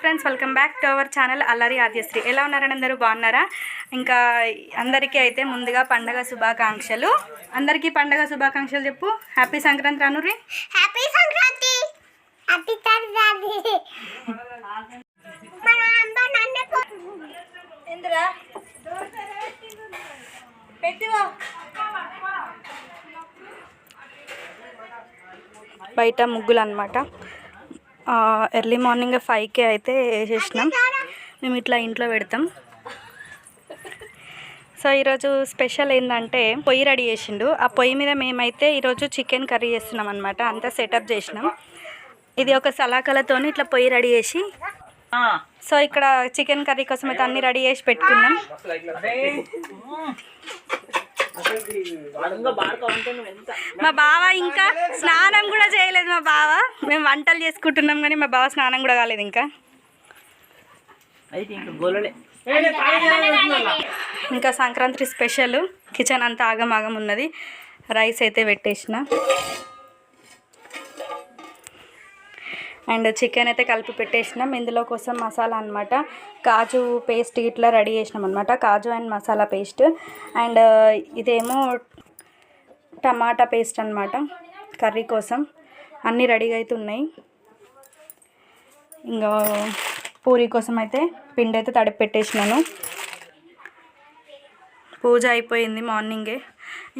Friends welcome back to our channel Allari Aadyasri ఎలా ఉన్నారని అందరూ? బాగున్నారా? ఇంకా అందరికీ అయితే ముందుగా పండగ శుభాకాంక్షలు. అందరికీ పండగ శుభాకాంక్షలు చెప్పు. హ్యాపీ సంక్రాంతి రానురి హ్యాపీ సంక్రాంతి! హ్యాపీ సంక్రాంతి! మన అమ్మ నాన్నకు ఎందురా పెట్టివా. బయట ముగ్గులు అనమాట ఎర్లీ మార్నింగ్ ఫైవ్కి అయితే వేసేసినాం మేము ఇట్లా ఇంట్లో పెడతాం. సో ఈరోజు స్పెషల్ ఏంటంటే పొయ్యి రెడీ చేసిండు. ఆ పొయ్యి మీద మేమైతే ఈరోజు చికెన్ కర్రీ చేస్తున్నాం అనమాట అంతా సెటప్ చేసినాం. ఇది ఒక సలాకలతోని ఇట్లా పొయ్యి రెడీ చేసి సో ఇక్కడ చికెన్ కర్రీ కోసం అయితే అన్ని రెడీ చేసి పెట్టుకున్నాం. మా బావ ఇంకా స్నానం కూడా చేయలేదు మా బావ. మేము వంటలు చేసుకుంటున్నాం కానీ మా బావ స్నానం కూడా కాలేదు ఇంకా. ఇంకా సంక్రాంతి స్పెషల్ కిచెన్ అంతా ఆగం ఆగం ఉన్నది. రైస్ అయితే పెట్టేసిన. అండ్ చికెన్ అయితే కలిపి పెట్టేసినాం. ఇందులో కోసం మసాలా అనమాట కాజు పేస్ట్ ఇట్లా రెడీ చేసినాం అనమాట కాజు అండ్ మసాలా పేస్ట్. అండ్ ఇదేమో టమాటా పేస్ట్ అనమాట కర్రీ కోసం. అన్నీ రెడీగా అయితే ఉన్నాయి. ఇంకా పూరి కోసం అయితే పిండి అయితే తడిపి పెట్టేసినాను. పూజ అయిపోయింది మార్నింగే.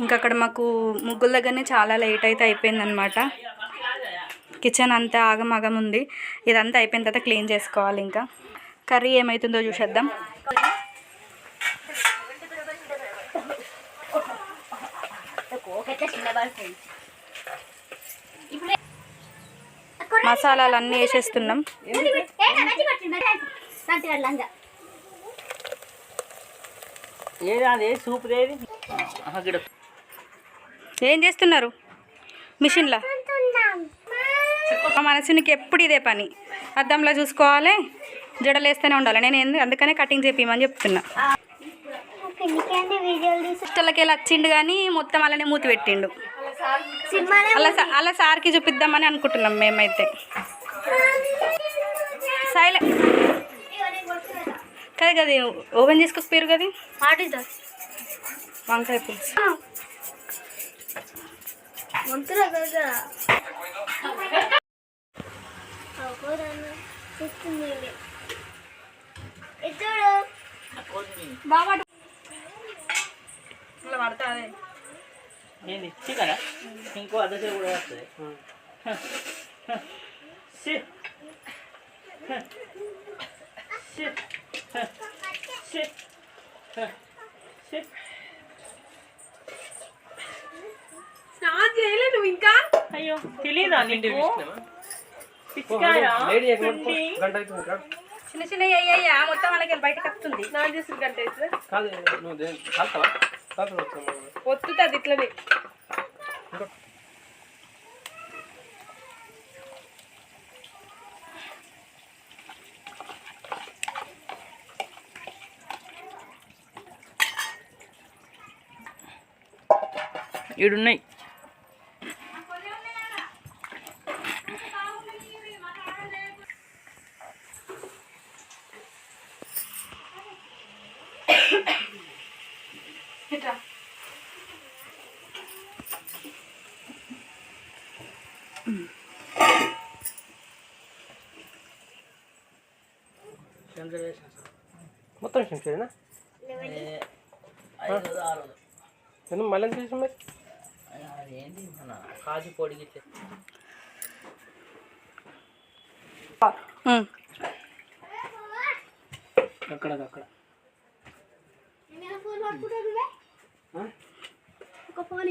ఇంకా అక్కడ మాకు ముగ్గుల దగ్గరనే చాలా లేట్ అయితే అయిపోయింది అనమాట కిచెన్ అంతా ఆగం ఆగం ఉంది. ఇదంతా అయిపోయిన తర్వాత క్లీన్ చేసుకోవాలి ఇంకా. కర్రీ ఏమవుతుందో చూసేద్దాం. మసాలాలు అన్నీ వేసేస్తున్నాం ఏం చేస్తున్నారు? మిషన్లో? మా మనసునికి ఎప్పుడు ఇదే పని. అద్దంలో చూసుకోవాలి జడలేస్తూనే ఉండాలి. నేను ఎందు అందుకనే కటింగ్ చేపిమని చెప్తున్నా. ఇష్టలకి వచ్చిండు కానీ మొత్తం అలానే మూతి పెట్టిండు. అలా అలా సార్కి చూపిద్దామని అనుకుంటున్నాం మేమైతే. సైలె కదా కదా ఓపెన్ చేసుకోకపోయారు కదా వంకాయ పులుసు. కదా ఇద్దరు బాబా ఇలా పడతా అదే ఏంది చికెనా ఇంకో అర్ధ సేపు కూడా వస్తుంది. స్నానం చేయలే నువ్వు ఇంకా? అయ్యో తెలీదా నీకు. చిన్న చిన్న అయ్యా మొత్తం వాళ్ళకి బయటకు వస్తుంది స్నానం చేసిన గంట ఒత్తుతుంది ఇట్లనే. ఈడున్నాయి మొత్తం చూడనా ఎందుకు మళ్ళీ ఎంత చేసాం మరి? అదేంటి మన కాజు పొడి గిట్ల. ఉమ్. అక్కడ అక్కడ. ఒక ఫోన్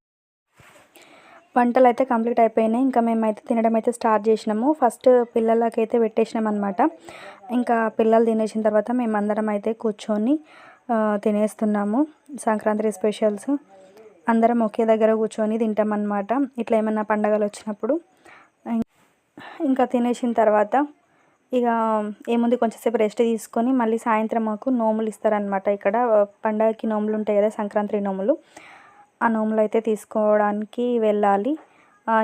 వంటలు అయితే కంప్లీట్ అయిపోయినాయి. ఇంకా మేమైతే తినడం అయితే స్టార్ట్ చేసినాము. ఫస్ట్ పిల్లలకైతే పెట్టేసినాం అనమాట ఇంకా పిల్లలు తినేసిన తర్వాత మేమందరం అయితే కూర్చొని తినేస్తున్నాము. సంక్రాంతి స్పెషల్స్. అందరం ఒకే దగ్గర కూర్చొని తింటామన్నమాట. ఇట్లా ఏమన్నా పండగలు వచ్చినప్పుడు. ఇంకా తినేసిన తర్వాత ఇక ఏముంది కొంచెంసేపు రెస్ట్ తీసుకొని మళ్ళీ సాయంత్రం మాకు నోములు ఇస్తారనమాట ఇక్కడ పండగకి నోములు ఉంటాయి కదా సంక్రాంతి నోములు. ఆ నోములు అయితే తీసుకోవడానికి వెళ్ళాలి.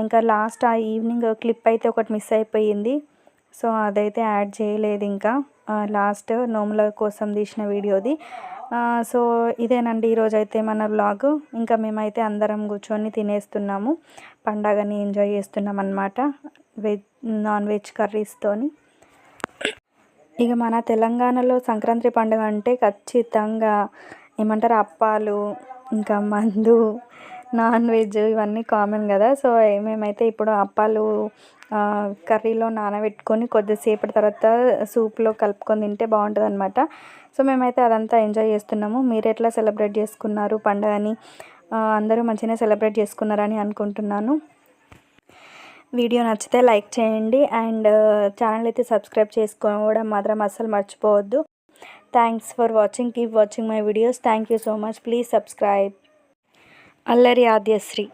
ఇంకా లాస్ట్ ఆ ఈవినింగ్ క్లిప్ అయితే ఒకటి మిస్ అయిపోయింది. సో అదైతే యాడ్ చేయలేదు ఇంకా. లాస్ట్ నోముల కోసం తీసిన వీడియోది. సో ఇదేనండి ఈరోజు అయితే మన బ్లాగ్ ఇంకా మేమైతే అందరం కూర్చొని తినేస్తున్నాము. పండగని ఎంజాయ్ చేస్తున్నాం అనమాట వెజ్ నాన్ వెజ్ కర్రీస్తోని. ఇక మన తెలంగాణలో సంక్రాంతి పండుగ అంటే ఖచ్చితంగా ఏమంటారు? అప్పాలు ఇంకా మందు నాన్ వెజ్ ఇవన్నీ కామన్ కదా. సో మేమైతే ఇప్పుడు అప్పాలు కర్రీలో నానబెట్టుకొని కొద్దిసేపటి తర్వాత సూప్లో కలుపుకొని తింటే బాగుంటుంది అనమాట సో మేమైతే అదంతా ఎంజాయ్ చేస్తున్నాము. మీరు ఎట్లా సెలబ్రేట్ చేసుకున్నారు పండుగని? అందరూ మంచిగా సెలబ్రేట్ చేసుకున్నారని అనుకుంటున్నాను. వీడియో నచ్చితే లైక్ చేయండి. అండ్ ఛానల్ అయితే సబ్స్క్రైబ్ చేసుకోవడం మాత్రం అస్సలు మర్చిపోవద్దు. Thanks for watching keep watching my videos thank you so much please subscribe Allari Aadyasri